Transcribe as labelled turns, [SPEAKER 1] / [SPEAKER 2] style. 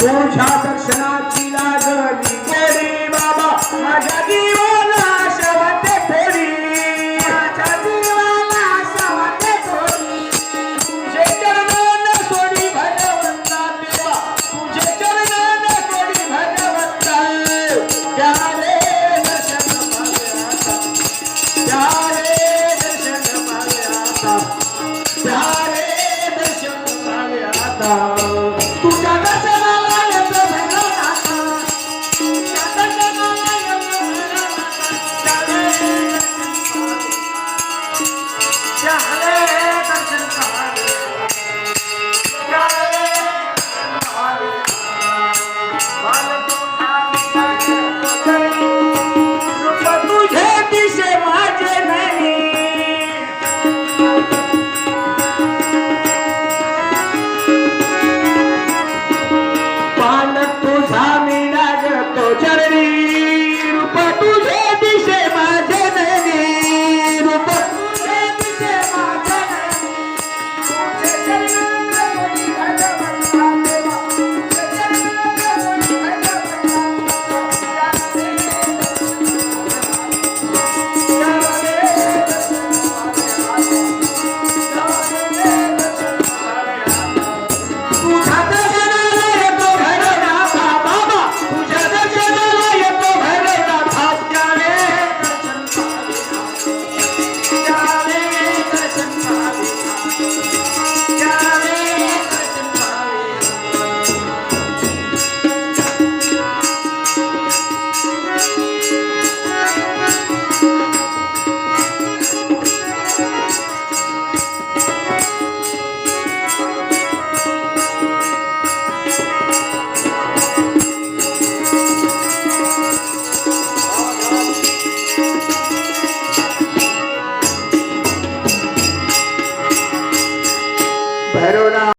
[SPEAKER 1] तुझ्या दर्शनाची लागली गोडी बाबा माझ्या जीवाला शवते थोडी माझ्या जीवाला शवते थोडी तुझे चरण सोडी भगवंता देवा तुझे चरण सोडी भगवंता त्या दर्शन मागे आता दर्शन मागे आता दर्शन मागे आता